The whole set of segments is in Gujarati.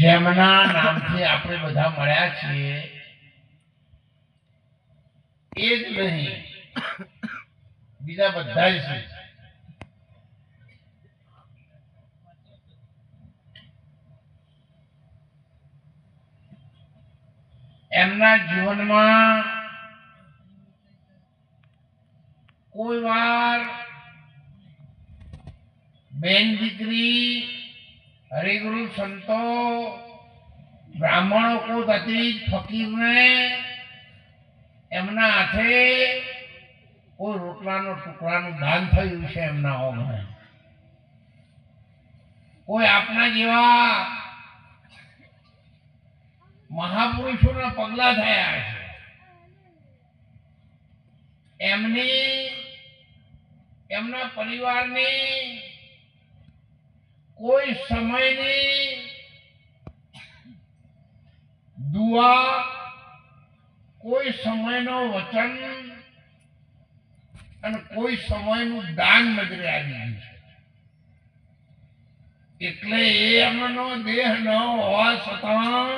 જેમના નામથી આપણે બધા મળ્યા છીએ. એ જ નહીં, બીજા બધા જ છે. એમના જીવનમાં કોઈ વાર બેન દીકરી હરિગુરુ સંતો બ્રાહ્મણો કોઈ અતીત ફકીરને એમના હાથે કોઈ રોટલાનો ટુકડાનું દાન થયું છે એમના ઓગણે કોઈ આપના જેવા મહાપુરુષોના પગલા થયા છે. એમની, એમના પરિવારની કોઈ સમયની દુઆ, કોઈ સમયનો વચન અને કોઈ સમયનું દાન નજરે આવી ગયું છે. એટલે એ એમનો દેહ ન હોવા છતાં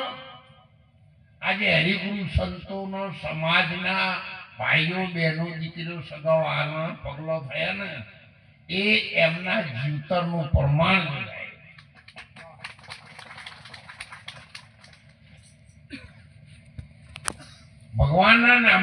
આજે હરિગુરુ સંતોનો સમાજના ભાઈઓ, બહેનો, દીકરીઓ સગાવાના પગલો થયા ને, એ એમના જીવતરનું પ્રમાણ Juana